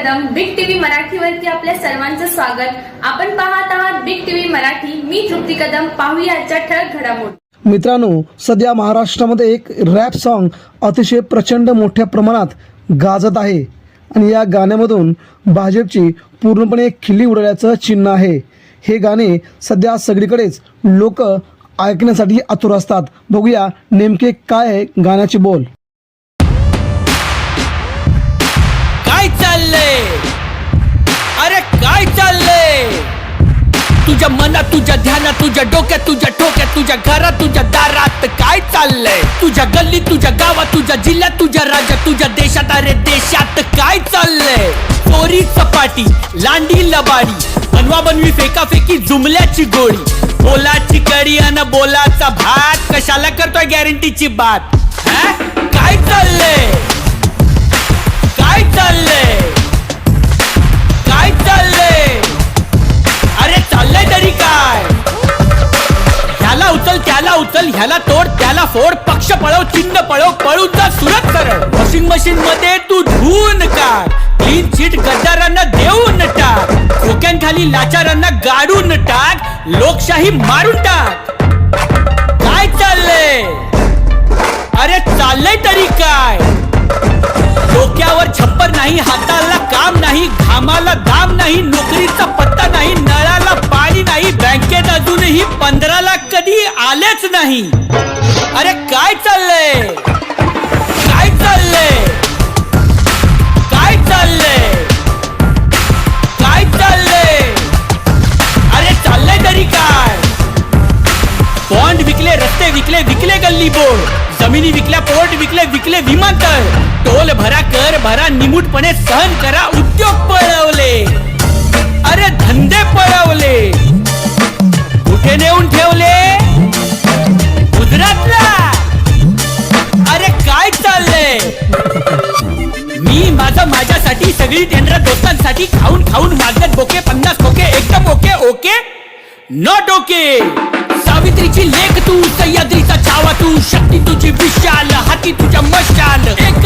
Kadam big TV मराठीवरती आपल्या सर्वांचं स्वागत. आपण पाहत आहात बिग टीव्ही मराठी. मी तृप्ती कदम. पाहूया ठळक घडामोडी. मित्रांनो सध्या महाराष्ट्रामध्ये एक रॅप सॉन्ग अतिशय प्रचंड मोठ्या प्रमाणात गाजत आहे. आणि या गाण्यामधून भाजपची पूर्णपणे खिल्ली उडाल्याचं चिन्ह आहे. हे गाणे सध्या सगळीकडेच लोक ऐकण्यासाठी आतुर असतात. बघूया नेमके काय आहे गाण्याचे बोल. चालले? अरे काय चाललंय तुझ्या मनात तुझ्या ध्यानात तुझ्या डोक्यात तुझ्या ठोक्यात तुझ्या घरात तुझ्या दारात काय चाललंय? तुझ्या गल्ली तुझ्या गावात तुझ्या जिल्ह्यात तुझ्या राज्यात तुझ्या देशात अरे देशात काय चाललंय? चोरी चपाटी लांडी लबाडी बनवा बनवी फेकाफेकी जुमल्याची गोळी. बोलाची कडी अन बोलाचा भात कशाला करतोय गॅरंटीची बात? काय चाललंय? काय चाललंय? उचल ह्याला तोड त्याला फोड. पक्ष पळव चिन्ह पळव पळून जा सुरत सरळ. वॉशिंग मशीन मध्ये तू धुवून काढ क्लीन चिट गद्दारांना देऊन टाक. खोक्यांखाली लाचारांना गाडून टाक. लोकशाही मारून टाक. काय चाललंय? अरे चाललंय तरी काय? डोक्यावर छप्पर नाही हाताला काम नाही घामाला दाम नाही नोकरीचा नाही. अरे काय चाललंय? काय चाललंय? काय चाललंय? काय चाललंय? अरे चाललंय तरी काय? बॉन्ड विकले रस्ते विकले विकले गल्ली बोर्ड. जमिनी विकल्या पोर्ट विकले विकले विमानतळ. टोल भरा कर भरा निमूटपणे सहन करा उद्योग पळवले. ही सगळी टेंडर दोस्तांसाठी खाऊन खाऊन मागत बोके पन्नास खोके एकदम ओके ओके? नॉट ओके सावित्रीची लेख तू सह्याद्रीचा छावा तू शक्ती तुझी विशाल हाती तुझ्या मशाल. एक